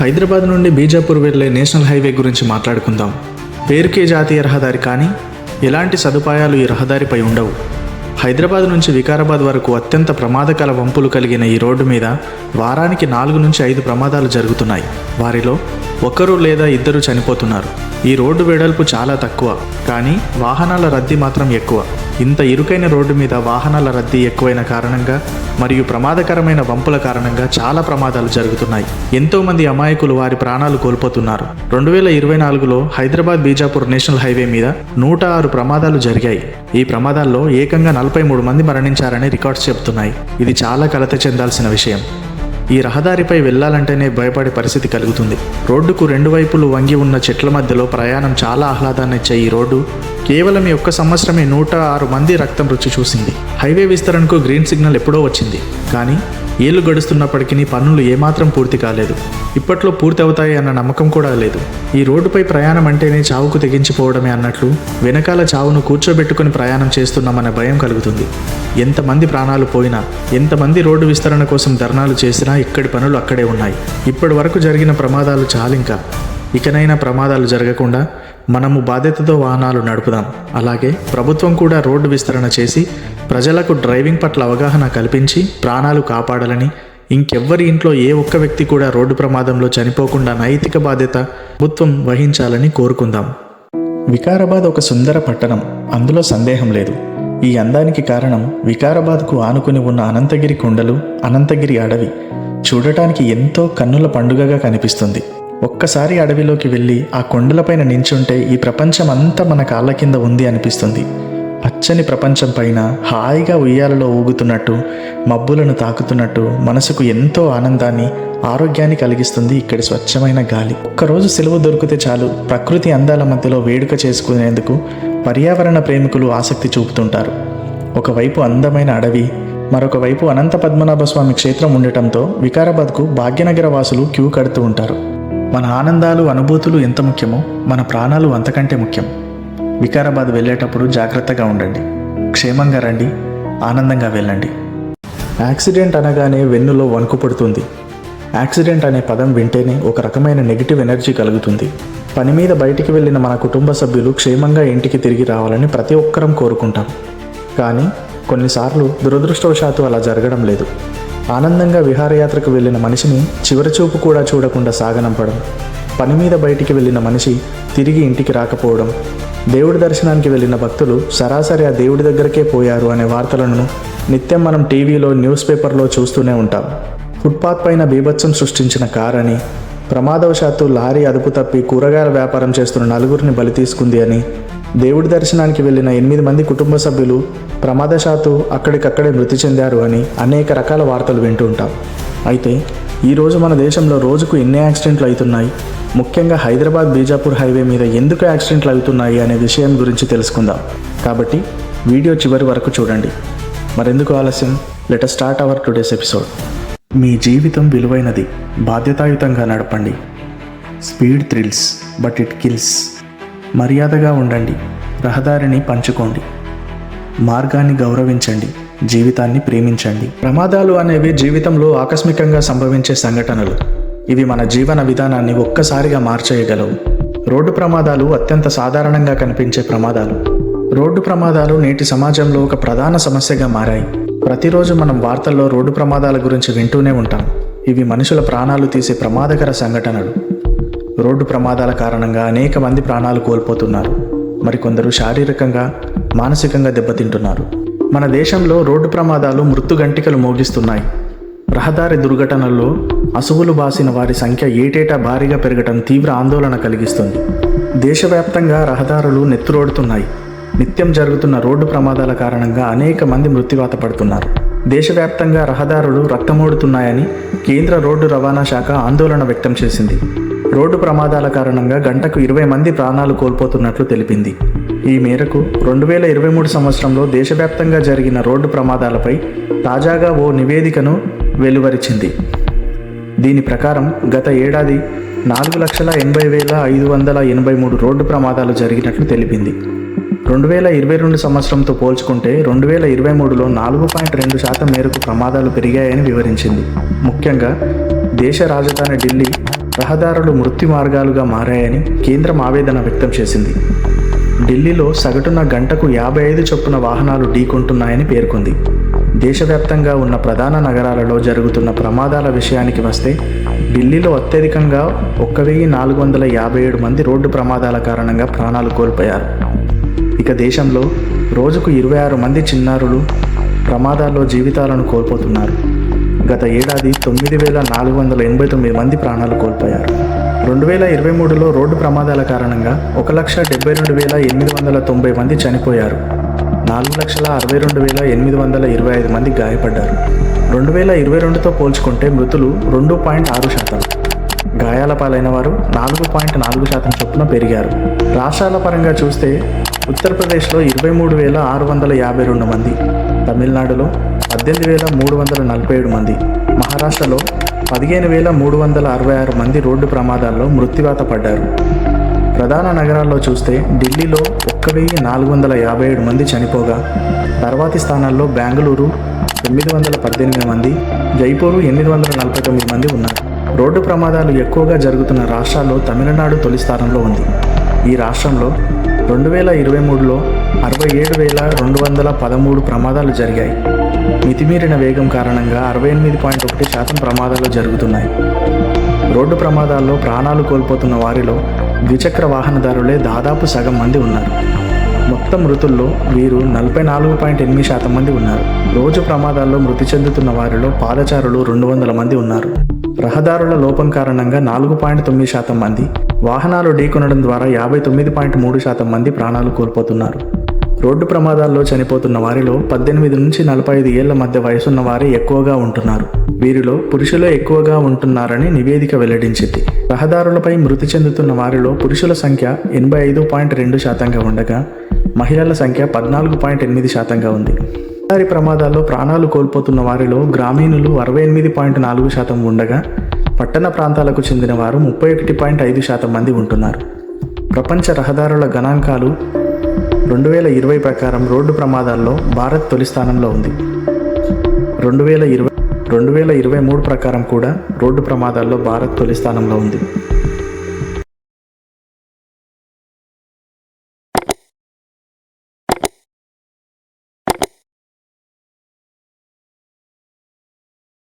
హైదరాబాద్ నుండి బీజాపూర్ వెళ్ళే national highway గురించి మాట్లాడుకుందాం. పేరుకే జాతీయ రహదారి కానీ ఎలాంటి సదుపాయాలు ఈ రహదారిపై ఉండవు. హైదరాబాద్ నుంచి వికారాబాద్ వరకు అత్యంత ప్రమాదకర వంపులు కలిగిన ఈ రోడ్డు మీద వారానికి నాలుగు నుంచి ఐదు ప్రమాదాలు జరుగుతున్నాయి. వారిలో ఒకరు లేదా ఇద్దరు చనిపోతున్నారు. ఈ రోడ్డు వెడల్పు చాలా తక్కువ కానీ వాహనాల రద్దీ మాత్రం ఎక్కువ. ఇంత ఇరుకైన రోడ్డు మీద వాహనాల రద్దీ ఎక్కువైన కారణంగా మరియు ప్రమాదకరమైన వంపుల కారణంగా చాలా ప్రమాదాలు జరుగుతున్నాయి. ఎంతోమంది అమాయకులు వారి ప్రాణాలు కోల్పోతున్నారు. రెండు వేల ఇరవై నాలుగులో హైదరాబాద్ బీజాపూర్ నేషనల్ హైవే మీద నూట ఆరు ప్రమాదాలు జరిగాయి. ఈ ప్రమాదాల్లో ఏకంగా నలభై మూడు మంది మరణించారని రికార్డ్స్ చెబుతున్నాయి. ఇది చాలా కలత చెందాల్సిన విషయం. ఈ రహదారిపై వెళ్ళాలంటేనే భయపడే పరిస్థితి కలుగుతుంది. రోడ్డుకు రెండు వైపులు వంగి ఉన్న చెట్ల మధ్యలో ప్రయాణం చాలా ఆహ్లాదాన్నిచ్చే ఈ రోడ్డు కేవలం ఈ ఒక్క సంవత్సరమే నూట ఆరు మంది రక్తం రుచి చూసింది. హైవే విస్తరణకు గ్రీన్ సిగ్నల్ ఎప్పుడో వచ్చింది. కానీ ఏళ్ళు గడుస్తున్నప్పటికీ పనులు ఏమాత్రం పూర్తి కాలేదు. ఇప్పట్లో పూర్తి అవుతాయి అన్న నమ్మకం కూడా లేదు. ఈ రోడ్డుపై ప్రయాణం అంటేనే చావుకు తెగించిపోవడమే అన్నట్లు వెనకాల చావును కూర్చోబెట్టుకుని ప్రయాణం చేస్తున్నామన్న భయం కలుగుతుంది. ఎంతమంది ప్రాణాలు పోయినా ఎంతమంది రోడ్డు విస్తరణ కోసం ధర్నాలు చేసినా ఇక్కడి పనులు అక్కడే ఉన్నాయి. ఇప్పటి వరకు జరిగిన ప్రమాదాలు చాలింకా. ఇకనైనా ప్రమాదాలు జరగకుండా మనము బాధ్యతతో వాహనాలు నడుపుదాం. అలాగే ప్రభుత్వం కూడా రోడ్డు విస్తరణ చేసి ప్రజలకు డ్రైవింగ్ పట్ల అవగాహన కల్పించి ప్రాణాలు కాపాడాలని ఇంకెవ్వరి ఇంట్లో ఏ ఒక్క వ్యక్తి కూడా రోడ్డు ప్రమాదంలో చనిపోకుండా నైతిక బాధ్యత ప్రభుత్వం వహించాలని కోరుకుందాం. వికారాబాద్ ఒక సుందర పట్టణం. అందులో సందేహం లేదు. ఈ అందానికి కారణం వికారాబాద్కు ఆనుకుని ఉన్న అనంతగిరి కొండలు అనంతగిరి అడవి. చూడటానికి ఎంతో కన్నుల పండుగగా కనిపిస్తుంది. ఒక్కసారి అడవిలోకి వెళ్ళి ఆ కొండలపైన నించుంటే ఈ ప్రపంచం అంతా మన కాళ్ళ కింద ఉంది అనిపిస్తుంది. పచ్చని ప్రపంచం పైన హాయిగా ఉయ్యాలలో ఊగుతున్నట్టు మబ్బులను తాకుతున్నట్టు మనసుకు ఎంతో ఆనందాన్ని ఆరోగ్యాన్ని కలిగిస్తుంది ఇక్కడి స్వచ్ఛమైన గాలి. ఒక్కరోజు సెలవు దొరికితే చాలు ప్రకృతి అందాల మధ్యలో వేడుక చేసుకునేందుకు పర్యావరణ ప్రేమికులు ఆసక్తి చూపుతుంటారు. ఒకవైపు అందమైన అడవి మరొక వైపు అనంత పద్మనాభ స్వామి క్షేత్రం ఉండటంతో వికారాబాద్కు భాగ్యనగర వాసులు క్యూ కడుతూ ఉంటారు. మన ఆనందాలు అనుభూతులు ఎంత ముఖ్యమో మన ప్రాణాలు అంతకంటే ముఖ్యం. వికారాబాద్ వెళ్ళేటప్పుడు జాగ్రత్తగా ఉండండి. క్షేమంగా రండి. ఆనందంగా వెళ్ళండి. యాక్సిడెంట్ అనగానే వెన్నులో వణుకు పడుతుంది. యాక్సిడెంట్ అనే పదం వింటేనే ఒక రకమైన నెగిటివ్ ఎనర్జీ కలుగుతుంది. పని మీద బయటికి వెళ్ళిన మన కుటుంబ సభ్యులు క్షేమంగా ఇంటికి తిరిగి రావాలని ప్రతి ఒక్కరం కోరుకుంటాం. కానీ కొన్నిసార్లు దురదృష్టవశాత్తు అలా జరగడం లేదు. ఆనందంగా విహారయాత్రకు వెళ్ళిన మనిషిని చివరి చూపు కూడా చూడకుండా సాగనంపడం పని మీద బయటికి వెళ్ళిన మనిషి తిరిగి ఇంటికి రాకపోవడం దేవుడి దర్శనానికి వెళ్ళిన భక్తులు సరాసరి ఆ దేవుడి దగ్గరకే పోయారు అనే వార్తలను నిత్యం మనం టీవీలో న్యూస్ పేపర్లో చూస్తూనే ఉంటాం. ఫుట్పాత్ పైన బీభత్సం సృష్టించిన కార్ అని ప్రమాదవశాత్తు లారీ అదుపు తప్పి కూరగాయల వ్యాపారం చేస్తున్న నలుగురిని బలి తీసుకుంది అని దేవుడి దర్శనానికి వెళ్ళిన ఎనిమిది మంది కుటుంబ సభ్యులు ప్రమాదశాత్తు అక్కడికక్కడే మృతి చెందారు అని అనేక రకాల వార్తలు వింటూ ఉంటాం. అయితే ఈరోజు మన దేశంలో రోజుకు ఎన్ని యాక్సిడెంట్లు అవుతున్నాయి? ముఖ్యంగా హైదరాబాద్ బీజాపూర్ హైవే మీద ఎందుకు యాక్సిడెంట్లు అవుతున్నాయి అనే విషయం గురించి తెలుసుకుందాం. కాబట్టి వీడియో చివరి వరకు చూడండి. మరెందుకు ఆలస్యం? Let start our today's episode మీ జీవితం విలువైనది బాధ్యతాయుతంగా నడపండి. Speed thrills but it kills. మర్యాదగా ఉండండి రహదారిని పంచుకోండి. మార్గాన్ని గౌరవించండి జీవితాన్ని ప్రేమించండి. ప్రమాదాలు అనేవి జీవితంలో ఆకస్మికంగా సంభవించే సంఘటనలు. ఇవి మన జీవన విధానాన్ని ఒక్కసారిగా మార్చేయగలవు. రోడ్డు ప్రమాదాలు అత్యంత సాధారణంగా కనిపించే ప్రమాదాలు. రోడ్డు ప్రమాదాలు నేటి సమాజంలో ఒక ప్రధాన సమస్యగా మారాయి. ప్రతిరోజు మనం వార్తల్లో రోడ్డు ప్రమాదాల గురించి వింటూనే ఉంటాం. ఇవి మనుషుల ప్రాణాలు తీసే ప్రమాదకర సంఘటనలు. రోడ్డు ప్రమాదాల కారణంగా అనేక మంది ప్రాణాలు కోల్పోతున్నారు. మరికొందరు శారీరకంగా మానసికంగా దెబ్బతింటున్నారు. మన దేశంలో రోడ్డు ప్రమాదాలు మృత్యుగంటికలు మోగిస్తున్నాయి. రహదారి దుర్ఘటనల్లో అసువులు బాసిన వారి సంఖ్య ఏటేటా భారీగా పెరగటం తీవ్ర ఆందోళన కలిగిస్తుంది. దేశవ్యాప్తంగా రహదారులు నెత్తురోడుతున్నాయి. నిత్యం జరుగుతున్న రోడ్డు ప్రమాదాల కారణంగా అనేక మంది మృత్యువాత పడుతున్నారు. దేశవ్యాప్తంగా రహదారులు రక్తమోడుతున్నాయని కేంద్ర రోడ్డు రవాణా శాఖ ఆందోళన వ్యక్తం చేసింది. రోడ్డు ప్రమాదాల కారణంగా గంటకు ఇరవై మంది ప్రాణాలు కోల్పోతున్నట్లు తెలిపింది. ఈ మేరకు రెండు వేల ఇరవై మూడు సంవత్సరంలో దేశవ్యాప్తంగా జరిగిన రోడ్డు ప్రమాదాలపై తాజాగా ఓ నివేదికను వెలువరించింది. దీని ప్రకారం గత ఏడాది నాలుగు లక్షల ఎనభై వేల ఐదు వందల ఎనభై మూడు రోడ్డు ప్రమాదాలు జరిగినట్లు తెలిపింది. రెండు వేల ఇరవై రెండు సంవత్సరంతో పోల్చుకుంటే రెండు వేల ఇరవై మూడులో నాలుగు పాయింట్ రెండు శాతం మేరకు ప్రమాదాలు పెరిగాయని వివరించింది. ముఖ్యంగా దేశ రాజధాని ఢిల్లీ రహదారులు మృత్యు మార్గాలుగా మారాయని కేంద్రం ఆవేదన వ్యక్తం చేసింది. ఢిల్లీలో సగటున గంటకు యాభై ఐదు చొప్పున వాహనాలు ఢీకొంటున్నాయని పేర్కొంది. దేశవ్యాప్తంగా ఉన్న ప్రధాన నగరాలలో జరుగుతున్న ప్రమాదాల విషయానికి వస్తే ఢిల్లీలో అత్యధికంగా ఒక్క వెయ్యి నాలుగు వందల యాభై ఏడు మంది రోడ్డు ప్రమాదాల కారణంగా ప్రాణాలు కోల్పోయారు. ఇక దేశంలో రోజుకు ఇరవై ఆరు మంది చిన్నారులు ప్రమాదాల్లో జీవితాలను కోల్పోతున్నారు. గత ఏడాది తొమ్మిది వేల నాలుగు వందల ఎనభై తొమ్మిది మంది ప్రాణాలు కోల్పోయారు. రెండు వేల ఇరవై మూడులో రోడ్డు ప్రమాదాల కారణంగా ఒక లక్ష డెబ్బై రెండు వేల ఎనిమిది వందల తొంభై మంది చనిపోయారు. నాలుగు లక్షల అరవై రెండు వేల ఎనిమిది వందల ఇరవై ఐదు మంది గాయపడ్డారు. రెండు వేల ఇరవై రెండుతో పోల్చుకుంటే మృతులు రెండు పాయింట్ ఆరు శాతం. గాయాల పాలైన వారు నాలుగు పాయింట్ నాలుగు శాతం చొప్పున పెరిగారు. రాష్ట్రాల పరంగా చూస్తే ఉత్తరప్రదేశ్లో ఇరవై మూడు వేల ఆరు వందల యాభై రెండు మంది తమిళనాడులో పద్దెనిమిది వేల మూడు వందల నలభై ఏడు మంది మహారాష్ట్రలో పదిహేను వేల మూడు వందల అరవై ఆరు మంది రోడ్డు ప్రమాదాల్లో మృత్యువాత పడ్డారు. ప్రధాన నగరాల్లో చూస్తే ఢిల్లీలో ఒక్క వెయ్యి నాలుగు వందల యాభై ఏడు మంది చనిపోగా తర్వాతి స్థానాల్లో బెంగళూరు తొమ్మిది వందల పద్దెనిమిది మంది జైపూరు ఎనిమిది వందల నలభై తొమ్మిది మంది ఉన్నారు. రోడ్డు ప్రమాదాలు ఎక్కువగా జరుగుతున్న రాష్ట్రాల్లో తమిళనాడు తొలి స్థానంలో ఉంది. ఈ రాష్ట్రంలో రెండు వేల ఇరవై మూడులో అరవై ఏడు వేల రెండు వందల పదమూడు ప్రమాదాలు జరిగాయి. మితిమీరిన వేగం కారణంగా అరవై ఎనిమిది పాయింట్ ఒకటి శాతం ప్రమాదాలు జరుగుతున్నాయి. రోడ్డు ప్రమాదాల్లో ప్రాణాలు కోల్పోతున్న వారిలో ద్విచక్ర వాహనదారులే దాదాపు సగం మంది ఉన్నారు. మొత్తం మృతుల్లో వీరు నలభై నాలుగు పాయింట్ ఎనిమిది శాతం మంది ఉన్నారు. రోజు ప్రమాదాల్లో మృతి చెందుతున్న వారిలో పాదచారులు రెండు వందల మంది ఉన్నారు. రహదారుల లోపం కారణంగా నాలుగు పాయింట్ తొమ్మిది శాతం మంది వాహనాలు ఢీకొనడం ద్వారా యాభై తొమ్మిది పాయింట్ మూడు శాతం మంది ప్రాణాలు కోల్పోతున్నారు. రోడ్డు ప్రమాదాల్లో చనిపోతున్న వారిలో పద్దెనిమిది నుంచి నలభై ఐదు ఏళ్ళ మధ్య వయసున్న వారే ఎక్కువగా ఉంటున్నారు. వీరిలో పురుషులే ఎక్కువగా ఉంటున్నారని నివేదిక వెల్లడించింది. రహదారులపై మృతి చెందుతున్న వారిలో పురుషుల సంఖ్య ఎనభై ఐదు పాయింట్ రెండు శాతంగా ఉండగా మహిళల సంఖ్య పద్నాలుగు పాయింట్ ఎనిమిది శాతంగా ఉంది. రహదారి ప్రమాదాల్లో ప్రాణాలు కోల్పోతున్న వారిలో గ్రామీణులు అరవై ఎనిమిది పాయింట్ నాలుగు శాతం ఉండగా పట్టణ ప్రాంతాలకు చెందిన వారు ముప్పై ఒకటి పాయింట్ ఐదు శాతం మంది ఉంటున్నారు. ప్రపంచ రహదారుల గణాంకాలు రెండు వేల ఇరవై ప్రకారం రోడ్డు ప్రమాదాల్లో భారత్ తొలి స్థానంలో ఉంది. రెండు వేల ఇరవై రెండు వేల ఇరవై మూడు ప్రకారం కూడా రోడ్డు ప్రమాదాల్లో భారత్ తొలి స్థానంలో ఉంది.